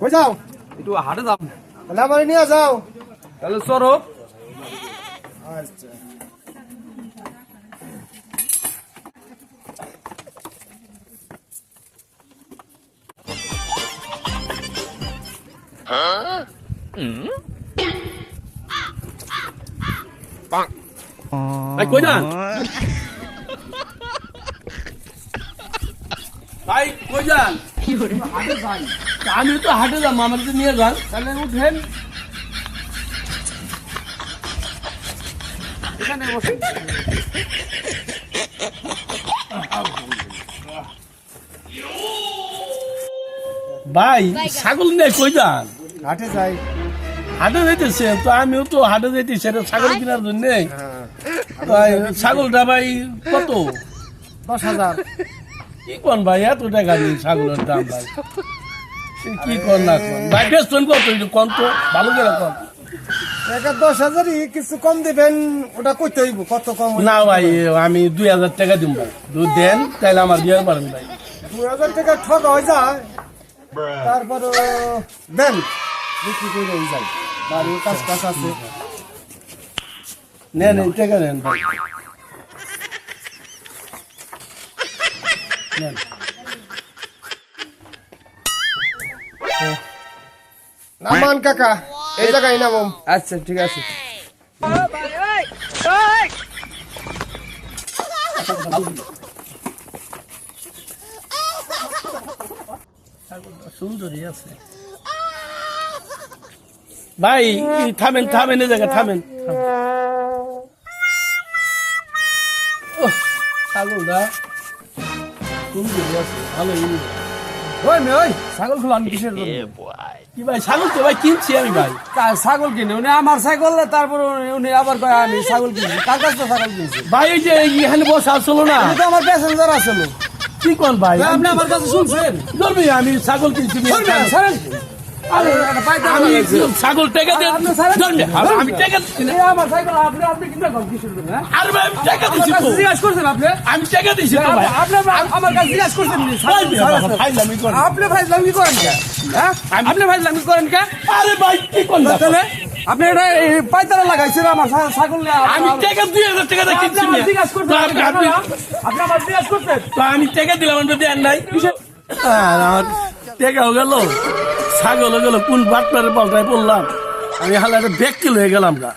কই যাও একটু হাটে যাম তাহলে আমার নিয়ে যাও তাহলে চলো আচ্ছা ভাই কই যান ভাই কই যান হাটে যাই আমি তো হাটে যাম আমাকে নিয়ে যান। তাহলে উঠেন। এখানে বসে ভাই ছাগল নিয়ে কই যান? হাটে যাই। হাটে যাইতেছে তো আমিও তো হাটে যাইতেছি এটা ছাগল কেনার জন্য। হ্যাঁ। তাই ছাগলটা ভাই কত? দশ হাজার। কি কোন ভাই এত টাকা নেই ছাগলের দাম ভাই? কি কোন না ভাই বেতন কত একটু কোন তো ভালো করে কোন টাকা দশ হাজারই কিছু কম দিবেন ওটা কইতে হইব কত কম? না ভাই আমি দুই হাজার টাকা দিব ভাই। দুধ দেন তাহলে আমার দিয়ে পারেন ভাই। দুই হাজার টাকা ঠকা হয়ে যায় তারপর দেন বিক্রি করে হয়ে যায়। বাড়ির কাজ কাজ আছে। নেন নেন টাকা নেন ভাই। নেন। নামান কাকা এই জায়গায় নামো। আচ্ছা ঠিক আছে। সুন্দরী আছে। ভাই থামেন থামেন এই জায়গা থামেন। ওহ, ছাগলটা সুন্দরী আছে ভালো ওই মেয়ে ওই। ছাগল খুলান কিসের জন্য? কি ভাই ছাগল তো ভাই কিনছি আমি ভাই। ছাগল কিনে উনি আমার ছাগল তারপর উনি- আবার কয় আমি ছাগল কিনছি। কার কাছে ছাগল কিনছি? ভাই এই যে এখানে বসে আসলো না। তো আমার প্যাসেঞ্জার আসলো কি কোন ভাই? আপনি আমার কাছে শুনছেন? ধরবি আমি ছাগল কিনছি। আমি। ছাগল টেকা আমি- টেকা এ আমার আপনি আপনি জন্য হ্যাঁ? আরে আমি টেকা তো। জিজ্ঞাসা করছেন আপনি? আমি টেকা দিচ্ছি তো ভাই। আপনি আপনি আমার কাছে জিজ্ঞাসা করছেন নি? ভাই, ছাগল- ছাগল- বাবা, ফাইজলামি করে। আপনি ফাইজলামি করেন কে? হ্যাঁ? আপনি ফাইজলামি করেন কে? আরে ভাই কি কোন তাহলে আপনি? এটা এই পায়তারা লাগাইছেন আমার ছা- ছাগল আমি টেকা দুই হাজার টাকা কিনছি আমার। জিজ্ঞাসা করতেন তো আপনি- আপনি- আপনি আমার জিজ্ঞাসা করতেন আমি টেকা দিলাম আমি দেন নাই। আমার টেকাও গেল। ছাগলও গেল কোন বাটনারে পাল্টায় পড়লাম? আমি হালারে ব্যাগ কিলো হয়ে গেলাম গা।